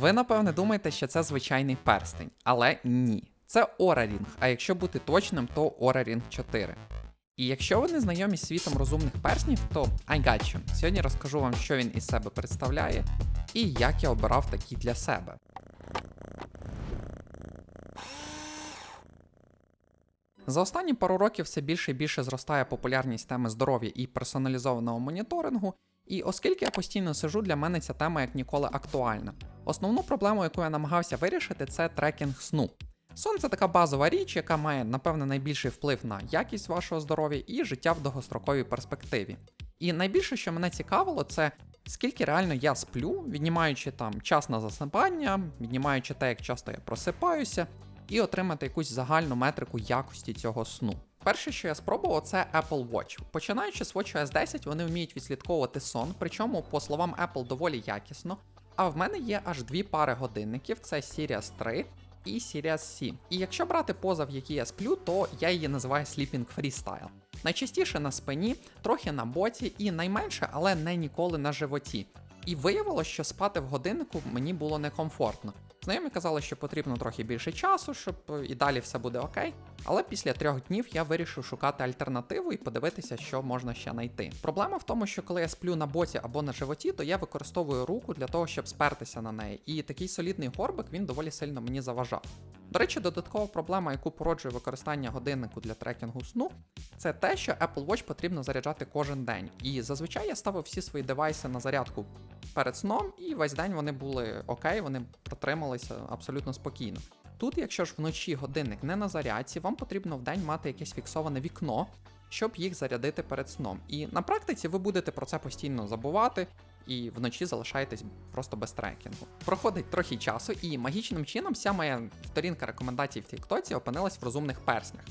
Ви напевне думаєте, що це звичайний перстень, але ні. Це Ring, а якщо бути точним, то Ring 4. І якщо ви не знайомі з світом розумних перснів, то I got you. Сьогодні розкажу вам, що він із себе представляє і як я обирав такі для себе. За останні пару років все більше і більше зростає популярність теми здоров'я і персоналізованого моніторингу, і оскільки я постійно сижу, для мене ця тема як ніколи актуальна. Основну проблему, яку я намагався вирішити, це трекінг сну. Сон це така базова річ, яка має, напевне, найбільший вплив на якість вашого здоров'я і життя в довгостроковій перспективі. І найбільше, що мене цікавило, це скільки реально я сплю, віднімаючи там час на засипання, віднімаючи те, як часто я просипаюся, і отримати якусь загальну метрику якості цього сну. Перше, що я спробував, це Apple Watch. Починаючи з WatchOS 10, вони вміють відслідковувати сон, причому, по словам Apple, доволі якісно. А в мене є аж дві пари годинників: це Sirius 3 і Sirius 7. І якщо брати поза, в якій я сплю, то я її називаю Sleeping Freestyle. Найчастіше на спині, трохи на боці і найменше, але не ніколи на животі. І виявилось, що спати в годиннику мені було некомфортно. Знайомі казали, що потрібно трохи більше часу, щоб е, і далі все буде окей. Але після трьох днів я вирішив шукати альтернативу і подивитися, що можна ще знайти. Проблема в тому, що коли я сплю на боці або на животі, то я використовую руку для того, щоб спертися на неї. І такий солідний горбик він доволі сильно мені заважав. До речі, додаткова проблема, яку породжує використання годиннику для трекінгу сну, це те, що Apple Watch потрібно заряджати кожен день. І зазвичай я ставив всі свої девайси на зарядку перед сном, і весь день вони були окей, вони протрималися абсолютно спокійно. Тут, якщо ж вночі годинник не на зарядці, вам потрібно в день мати якесь фіксоване вікно, щоб їх зарядити перед сном. І на практиці ви будете про це постійно забувати. І вночі залишаєтесь просто без трекінгу. Проходить трохи часу, і магічним чином вся моя сторінка рекомендацій в Тіктоці опинилась в розумних перснях.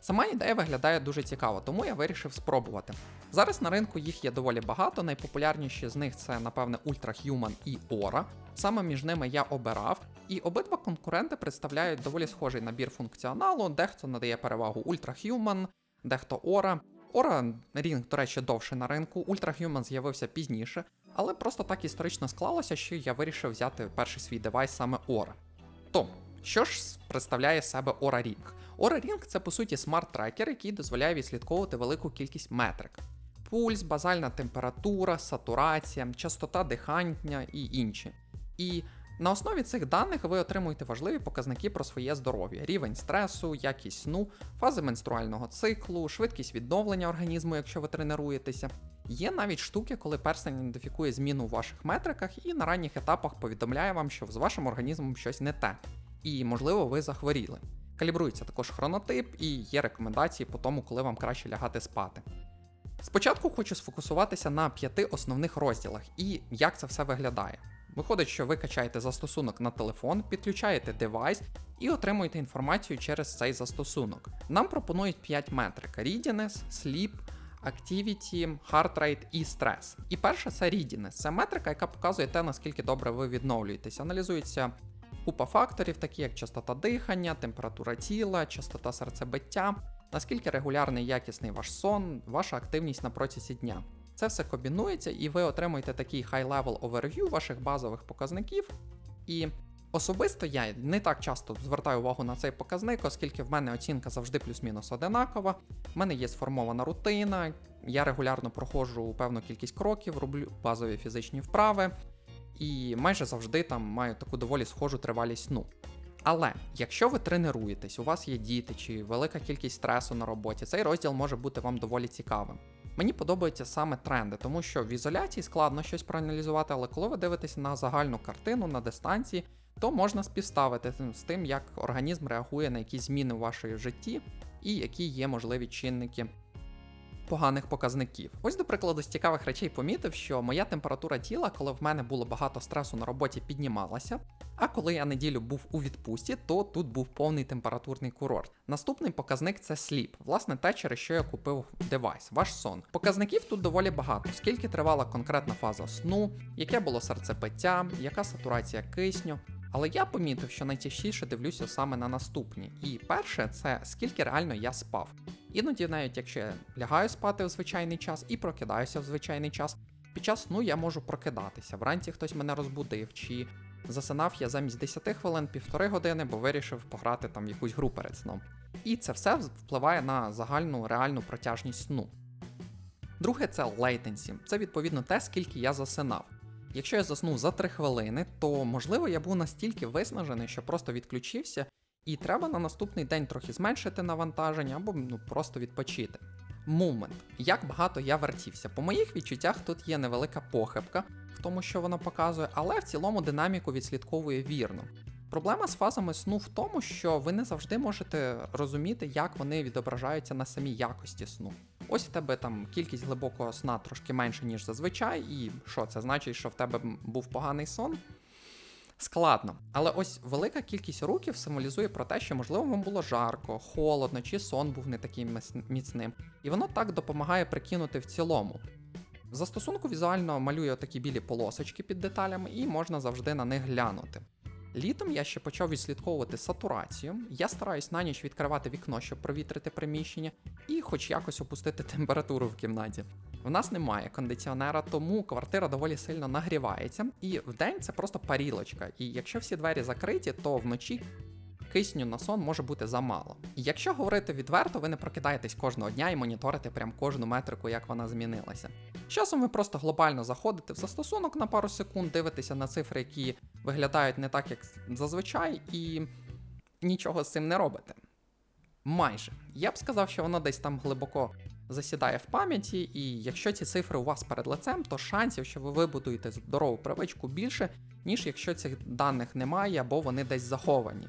Сама ідея виглядає дуже цікаво, тому я вирішив спробувати. Зараз на ринку їх є доволі багато. Найпопулярніші з них це, напевне, Ultra Human і Aura. Саме між ними я обирав, і обидва конкуренти представляють доволі схожий набір функціоналу. Дехто надає перевагу Ultra Human, дехто Aura. Aura Ring, до речі, довше на ринку, Ultra Human з'явився пізніше, але просто так історично склалося, що я вирішив взяти перший свій девайс саме Aura. Тому, що ж представляє себе Aura Ring? Aura Ring це по суті смарт-трекер, який дозволяє відслідковувати велику кількість метрик. Пульс, базальна температура, сатурація, частота дихання і інші. І на основі цих даних ви отримуєте важливі показники про своє здоров'я: рівень стресу, якість сну, фази менструального циклу, швидкість відновлення організму, якщо ви тренуєтеся. Є навіть штуки, коли перстень ідентифікує зміну у ваших метриках і на ранніх етапах повідомляє вам, що з вашим організмом щось не те, і, можливо, ви захворіли. Калібрується також хронотип і є рекомендації по тому, коли вам краще лягати спати. Спочатку хочу сфокусуватися на п'яти основних розділах і як це все виглядає. Виходить, що ви качаєте застосунок на телефон, підключаєте девайс і отримуєте інформацію через цей застосунок. Нам пропонують 5 метрик: Readiness, Sleep, Activity, Heart Rate і стрес. І перша це Readiness. Це метрика, яка показує те, наскільки добре ви відновлюєтесь. Аналізується купа факторів, такі як частота дихання, температура тіла, частота серцебиття, наскільки регулярний якісний ваш сон, ваша активність на протязі дня. Це все комбінується, і ви отримуєте такий high-level overview ваших базових показників. І особисто я не так часто звертаю увагу на цей показник, оскільки в мене оцінка завжди плюс-мінус одинакова. В мене є сформована рутина, я регулярно проходжу певну кількість кроків, роблю базові фізичні вправи, і майже завжди там маю таку доволі схожу тривалість сну. Але якщо ви тренуєтесь, у вас є діти чи велика кількість стресу на роботі, цей розділ може бути вам доволі цікавим. Мені подобаються саме тренди, тому що в ізоляції складно щось проаналізувати, але коли ви дивитесь на загальну картину на дистанції, то можна співставити з тим, як організм реагує на якісь зміни у вашій житті і які є можливі чинники поганих показників. Ось, до прикладу, з цікавих речей помітив, що моя температура тіла, коли в мене було багато стресу на роботі, піднімалася. А коли я неділю був у відпустці, то тут був повний температурний курорт. Наступний показник це сліп, власне, те, через що я купив девайс, ваш сон. Показників тут доволі багато, скільки тривала конкретна фаза сну, яке було серцебиття, яка сатурація кисню. Але я помітив, що найчастіше дивлюся саме на наступні. І перше, це скільки реально я спав. Іноді, навіть якщо я лягаю спати в звичайний час і прокидаюся в звичайний час, під час сну я можу прокидатися. Вранці хтось мене розбудив, чи засинав я замість 10 хвилин півтори години, бо вирішив пограти там якусь гру перед сном. І це все впливає на загальну реальну протяжність сну. Друге це latency. Це відповідно те, скільки я засинав. Якщо я заснув за 3 хвилини, то можливо я був настільки виснажений, що просто відключився, і треба на наступний день трохи зменшити навантаження або ну, просто відпочити. Мумент. Як багато я вертівся. По моїх відчуттях тут є невелика похибка в тому, що вона показує, але в цілому динаміку відслідковує вірно. Проблема з фазами сну в тому, що ви не завжди можете розуміти, як вони відображаються на самій якості сну. Ось в тебе там кількість глибокого сна трошки менше, ніж зазвичай, і що це значить, що в тебе був поганий сон? Складно. Але ось велика кількість руків символізує про те, що, можливо, вам було жарко, холодно, чи сон був не таким міцним. І воно так допомагає прикинути в цілому. В застосунку візуально малює такі білі полосочки під деталями, і можна завжди на них глянути. Літом я ще почав відслідковувати сатурацію. Я стараюсь на ніч відкривати вікно, щоб провітрити приміщення, і хоч якось опустити температуру в кімнаті. В нас немає кондиціонера, тому квартира доволі сильно нагрівається, і вдень це просто парілочка. І якщо всі двері закриті, то вночі кисню на сон може бути замало. І якщо говорити відверто, ви не прокидаєтесь кожного дня і моніторите прям кожну метрику, як вона змінилася. Часом ви просто глобально заходите в застосунок на пару секунд, дивитеся на цифри, які виглядають не так, як зазвичай, і нічого з цим не робите. Майже. Я б сказав, що воно десь там глибоко засідає в пам'яті, і якщо ці цифри у вас перед лицем, то шансів, що ви вибудуєте здорову привичку більше, ніж якщо цих даних немає або вони десь заховані.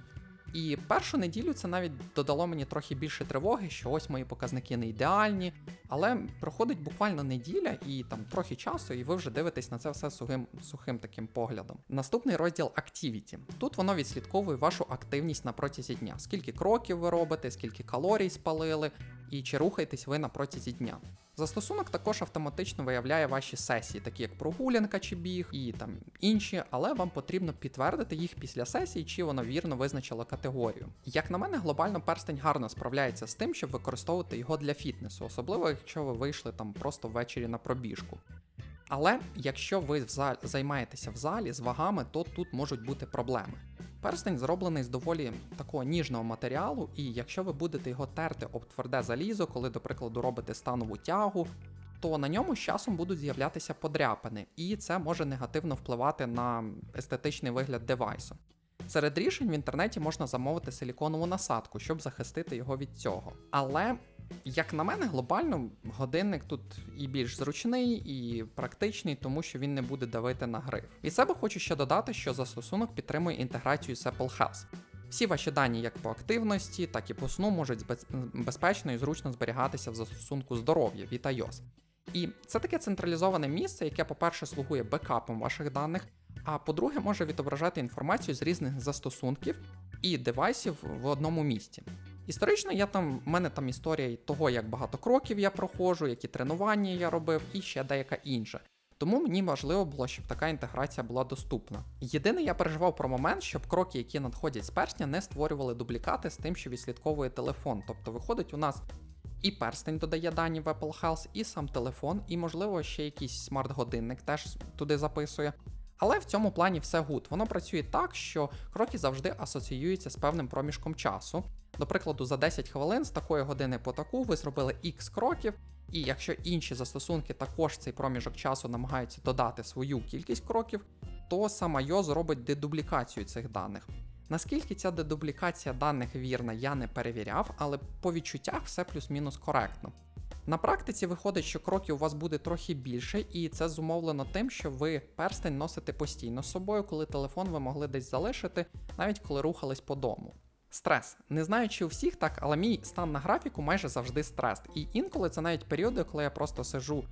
І першу неділю це навіть додало мені трохи більше тривоги, що ось мої показники не ідеальні. Але проходить буквально неділя і там трохи часу, і ви вже дивитесь на це все сухим сухим таким поглядом. Наступний розділ Activity. Тут воно відслідковує вашу активність на протязі дня. Скільки кроків ви робите, скільки калорій спалили, і чи рухаєтесь ви на протязі дня. Застосунок також автоматично виявляє ваші сесії, такі як прогулянка чи біг, і там інші, але вам потрібно підтвердити їх після сесії, чи воно вірно визначило категорію. Як на мене, глобально перстень гарно справляється з тим, щоб використовувати його для фітнесу, особливо якщо ви вийшли там просто ввечері на пробіжку. Але якщо ви в займаєтеся в залі з вагами, то тут можуть бути проблеми. Перстень зроблений з доволі такого ніжного матеріалу, і якщо ви будете його терти об тверде залізо, коли, до прикладу, робите станову тягу, то на ньому з часом будуть з'являтися подряпини, і це може негативно впливати на естетичний вигляд девайсу. Серед рішень в інтернеті можна замовити силіконову насадку, щоб захистити його від цього. Але як на мене, глобально годинник тут і більш зручний, і практичний, тому що він не буде давити на гриф. Від себе хочу ще додати, що застосунок підтримує інтеграцію з Apple Health. Всі ваші дані як по активності, так і по сну можуть безпечно і зручно зберігатися в застосунку здоров'я від iOS. І це таке централізоване місце, яке, по-перше, слугує бекапом ваших даних, а по-друге, може відображати інформацію з різних застосунків і девайсів в одному місці. Історично я там, в мене там історія того, як багато кроків я проходжу, які тренування я робив, і ще деяка інша. Тому мені важливо було, щоб така інтеграція була доступна. Єдине, я переживав про момент, щоб кроки, які надходять з персня, не створювали дублікати з тим, що відслідковує телефон. Тобто, виходить, у нас і перстень додає дані в Apple Health, і сам телефон, і, можливо, ще якийсь смарт-годинник теж туди записує. Але в цьому плані все гуд. Воно працює так, що кроки завжди асоціюються з певним проміжком часу. До прикладу, за 10 хвилин з такої години по таку ви зробили X кроків, і якщо інші застосунки також цей проміжок часу намагаються додати свою кількість кроків, то сама Йо зробить дедублікацію цих даних. Наскільки ця дедублікація даних вірна, я не перевіряв, але по відчуттях все плюс-мінус коректно. На практиці виходить, що кроків у вас буде трохи більше, і це зумовлено тим, що ви перстень носите постійно з собою, коли телефон ви могли десь залишити, навіть коли рухались по дому. Стрес. Не знаю, чи у всіх так, але мій стан на графіку майже завжди стрес. І інколи це навіть періоди, коли я просто сижу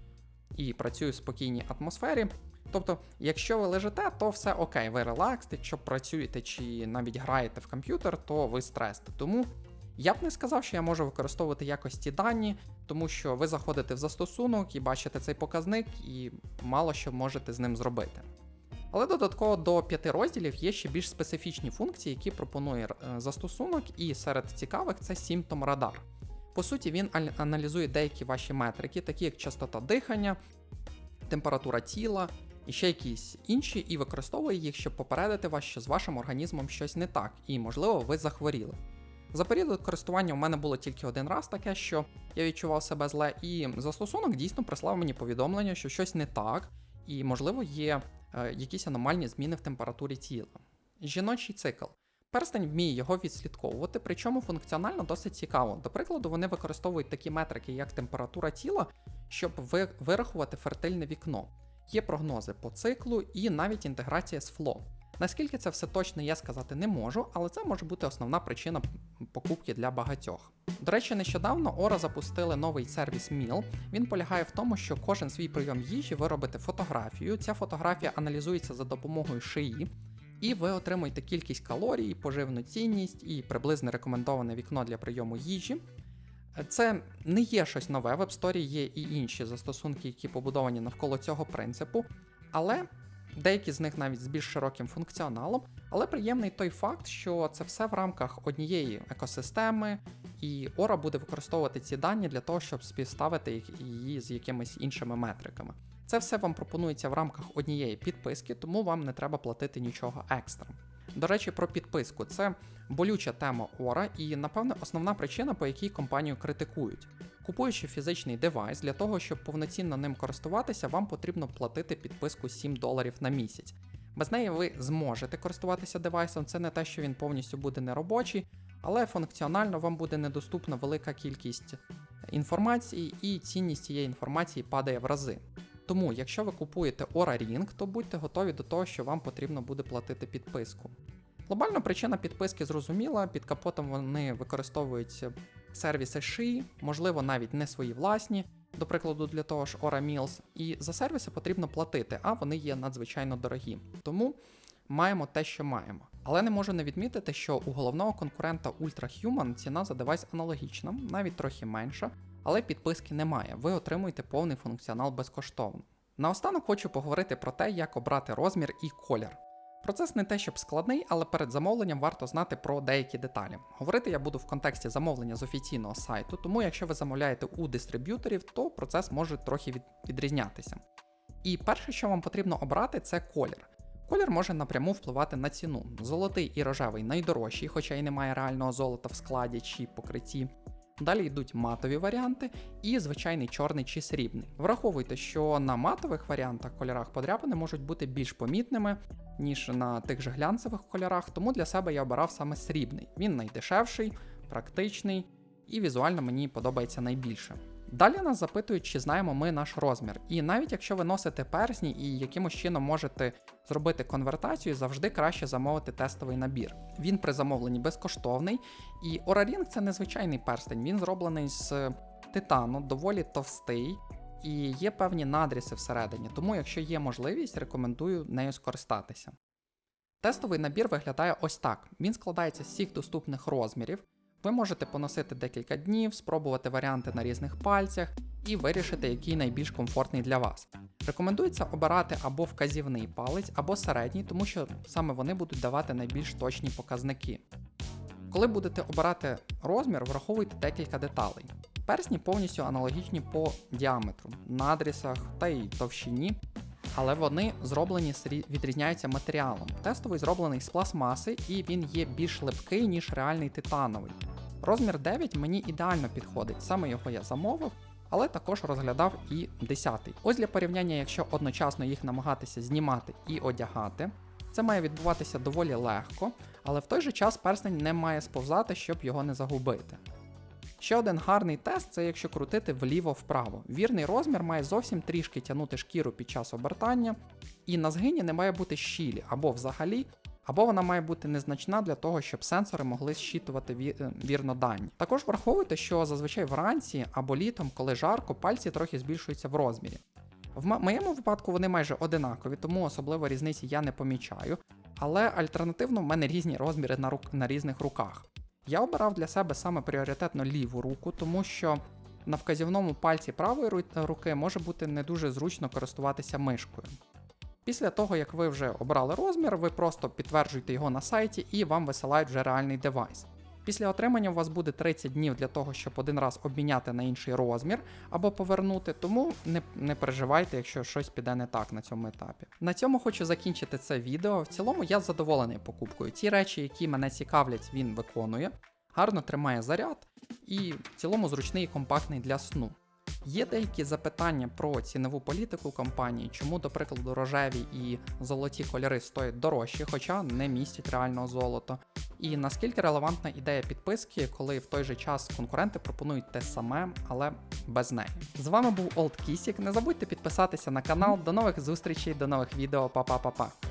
і працюю в спокійній атмосфері. Тобто, якщо ви лежите, то все окей, ви релакс, якщо працюєте чи навіть граєте в комп'ютер, то ви стресте. Тому я б не сказав, що я можу використовувати якості дані, тому що ви заходите в застосунок і бачите цей показник, і мало що можете з ним зробити. Але додатково до п'яти розділів є ще більш специфічні функції, які пропонує е, застосунок, і серед цікавих це Symptom Radar. По суті, він аналізує деякі ваші метрики, такі як частота дихання, температура тіла, і ще якісь інші, і використовує їх, щоб попередити вас, що з вашим організмом щось не так, і, можливо, ви захворіли. За період користування у мене було тільки один раз таке, що я відчував себе зле, і застосунок дійсно прислав мені повідомлення, що щось не так, і, можливо, є е, якісь аномальні зміни в температурі тіла. Жіночий цикл. Перстень вміє його відслідковувати, причому функціонально досить цікаво. До прикладу, вони використовують такі метрики, як температура тіла, щоб ви- вирахувати фертильне вікно. Є прогнози по циклу і навіть інтеграція з фло. Наскільки це все точно я сказати не можу, але це може бути основна причина покупки для багатьох. До речі, нещодавно Ора запустили новий сервіс Meal. Він полягає в тому, що кожен свій прийом їжі ви робите фотографію. Ця фотографія аналізується за допомогою шиї, і ви отримуєте кількість калорій, поживну цінність і приблизне рекомендоване вікно для прийому їжі. Це не є щось нове. В App Store є і інші застосунки, які побудовані навколо цього принципу, але деякі з них навіть з більш широким функціоналом. Але приємний той факт, що це все в рамках однієї екосистеми, і Ора буде використовувати ці дані для того, щоб співставити їх- її з якимись іншими метриками. Це все вам пропонується в рамках однієї підписки, тому вам не треба платити нічого екстра. До речі, про підписку це болюча тема Ора, і напевне основна причина, по якій компанію критикують. Купуючи фізичний девайс, для того, щоб повноцінно ним користуватися, вам потрібно платити підписку 7 доларів на місяць. Без неї ви зможете користуватися девайсом, це не те, що він повністю буде неробочий, але функціонально вам буде недоступна велика кількість інформації, і цінність цієї інформації падає в рази. Тому, якщо ви купуєте Aura Ring, то будьте готові до того, що вам потрібно буде платити підписку. Глобальна причина підписки зрозуміла, під капотом вони використовують сервіси шиї, можливо, навіть не свої власні, до прикладу, для того ж Aura Meals, і за сервіси потрібно платити, а вони є надзвичайно дорогі. Тому маємо те, що маємо. Але не можу не відмітити, що у головного конкурента Ultrahuman ціна за девайс аналогічна, навіть трохи менша, але підписки немає. Ви отримуєте повний функціонал безкоштовно. Наостанок хочу поговорити про те, як обрати розмір і колір. Процес не те, щоб складний, але перед замовленням варто знати про деякі деталі. Говорити я буду в контексті замовлення з офіційного сайту, тому якщо ви замовляєте у дистриб'юторів, то процес може трохи від- відрізнятися. І перше, що вам потрібно обрати, це колір. Колір може напряму впливати на ціну. Золотий і рожевий найдорожчий, хоча й немає реального золота в складі чи покритті. Далі йдуть матові варіанти і звичайний чорний чи срібний. Враховуйте, що на матових варіантах кольорах подряпини можуть бути більш помітними, ніж на тих же глянцевих кольорах, тому для себе я обирав саме срібний. Він найдешевший, практичний і візуально мені подобається найбільше. Далі нас запитують, чи знаємо ми наш розмір. І навіть якщо ви носите персні і якимось чином можете зробити конвертацію, завжди краще замовити тестовий набір. Він при замовленні безкоштовний, і Oura це незвичайний перстень, він зроблений з титану, доволі товстий. І є певні надріси всередині, тому якщо є можливість, рекомендую нею скористатися. Тестовий набір виглядає ось так: він складається з всіх доступних розмірів. Ви можете поносити декілька днів, спробувати варіанти на різних пальцях і вирішити, який найбільш комфортний для вас. Рекомендується обирати або вказівний палець, або середній, тому що саме вони будуть давати найбільш точні показники. Коли будете обирати розмір, враховуйте декілька деталей. Персні повністю аналогічні по діаметру, надрісах та й товщині, але вони зроблені відрізняються матеріалом. Тестовий зроблений з пластмаси і він є більш липкий, ніж реальний титановий. Розмір 9 мені ідеально підходить, саме його я замовив, але також розглядав і 10. Ось для порівняння, якщо одночасно їх намагатися знімати і одягати, це має відбуватися доволі легко, але в той же час перстень не має сповзати, щоб його не загубити. Ще один гарний тест це якщо крутити вліво-вправо. Вірний розмір має зовсім трішки тягнути шкіру під час обертання, і на згині не має бути щілі або взагалі, або вона має бути незначна для того, щоб сенсори могли зчитувати е, вірно дані. Також враховуйте, що зазвичай вранці або літом, коли жарко, пальці трохи збільшуються в розмірі. В моєму випадку вони майже одинакові, тому особливо різниці я не помічаю. Але альтернативно в мене різні розміри на, рук- на різних руках. Я обирав для себе саме пріоритетно ліву руку, тому що на вказівному пальці правої руки може бути не дуже зручно користуватися мишкою. Після того, як ви вже обрали розмір, ви просто підтверджуєте його на сайті і вам висилають вже реальний девайс. Після отримання у вас буде 30 днів для того, щоб один раз обміняти на інший розмір або повернути, тому не, не переживайте, якщо щось піде не так на цьому етапі. На цьому хочу закінчити це відео. В цілому я задоволений покупкою. Ті речі, які мене цікавлять, він виконує, гарно тримає заряд і в цілому зручний і компактний для сну. Є деякі запитання про цінову політику компанії, чому, до прикладу, рожеві і золоті кольори стоять дорожчі, хоча не містять реального золота. І наскільки релевантна ідея підписки, коли в той же час конкуренти пропонують те саме, але без неї. З вами був Old Кісік. Не забудьте підписатися на канал. До нових зустрічей, до нових відео. Па-па-па-па.